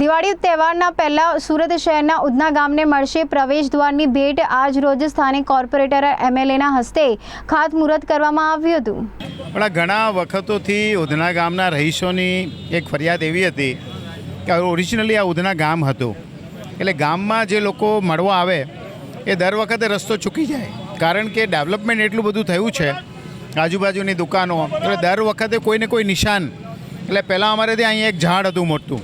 દિવાળી તહેવારના પહેલા સુરત શહેરના ઉધના ગામને મળશે પ્રવેશ દ્વારની ભેટ. આજ રોજ સ્થાનિક કોર્પોરેટર એમએલએના હસ્તે ખાતમુહૂર્ત કરવામાં આવ્યું હતું. પણ ઘણા વખતોથી ઉધના ગામના રહીશોની એક ફરિયાદ એવી હતી કે ઓરિજિનલી આ ઉધના ગામ હતું. એટલે ગામમાં જે લોકો મળવા આવે, એ દર વખતે રસ્તો ચૂકી જાય. કારણ કે ડેવલપમેન્ટ એટલું બધું થયું છે, આજુબાજુની દુકાનો. એટલે દર વખતે કોઈને કોઈ નિશાન. એટલે પહેલાં અમારે ત્યાં અહીંયા એક ઝાડ હતું મોટું.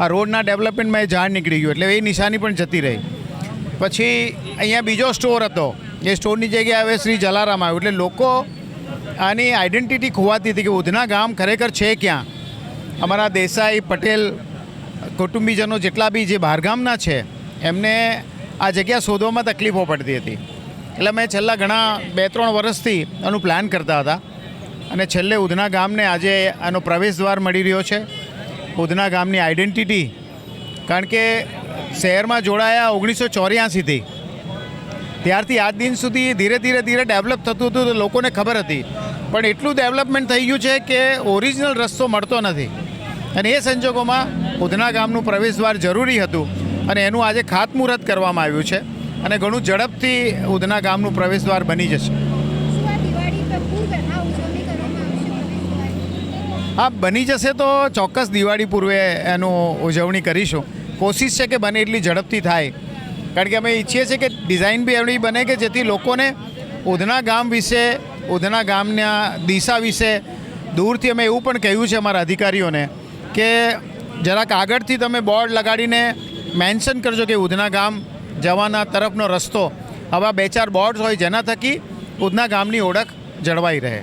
આ રોડના ડેવલપમેન્ટમાં એ ઝાડ નીકળી ગયું એટલે એ નિશાની પણ જતી રહી. પછી અહીંયા બીજો સ્ટોર હતો. એ સ્ટોરની જગ્યાએ હવે શ્રી જલારામ આવ્યું એટલે લોકો આની આઈડેન્ટિટી ખોવાતી હતી કે ઉધના ગામ ખરેખર છે ક્યાં? અમારા દેસાઈ, પટેલ, કુટુંબીજનો જેટલા બી જે બહારગામના છે, એમને આ જગ્યા શોધવામાં તકલીફો પડતી હતી. એટલે મેં છેલ્લા ઘણા બે ત્રણ વર્ષથી આનું પ્લાન કરતા હતા. અને છેલ્લે ઉધના ગામને આજે આનો પ્રવેશ દ્વાર મળી રહ્યો છે. ઉધના ગામની આઈડેન્ટિટી કારણ કે શહેરમાં જોડાયા ઓગણીસો ચોર્યાસીથી. ત્યારથી આજ દિન સુધી ધીરે ધીરે ધીરે ડેવલપ થતું હતું તો લોકોને ખબર હતી. પણ એટલું ડેવલપમેન્ટ થઈ ગયું છે કે ઓરિજિનલ રસ્તો મળતો નથી. અને એ સંજોગોમાં ઉધના ગામનું પ્રવેશદ્વાર જરૂરી હતું. અને એનું આજે ખાતમુહૂર્ત કરવામાં આવ્યું છે. અને ઘણું ઝડપથી ઉધના ગામનું પ્રવેશદ્વાર બની જશે શું આ દિવાળી પર પૂર્વ આ ઉજવણી કરવામાં આવશે હા બની જશે તો ચોક્કસ દિવાળી પૂર્વે એનું ઉજવણી કરીશું. કોશિશ છે કે બને એટલી ઝડપથી થાય. કારણ કે અમે ઈચ્છીએ છીએ કે ડિઝાઇન બી એવી બને કે જેથી લોકોને ઉધના ગામ વિશે, ઉધના ગામના દિશા વિશે દૂરથી અમે એવું પણ કહ્યું છે અમારા અધિકારીઓને કે જરાક આગળથી તમે બોર્ડ લગાડીને મેન્શન કરજો કે ઉધના ગામ જવાના તરફનો રસ્તો. આવા બે ચાર બોર્ડ્સ હોય જેના થકી ઉધના ગામની ઓળખ જળવાઈ રહે.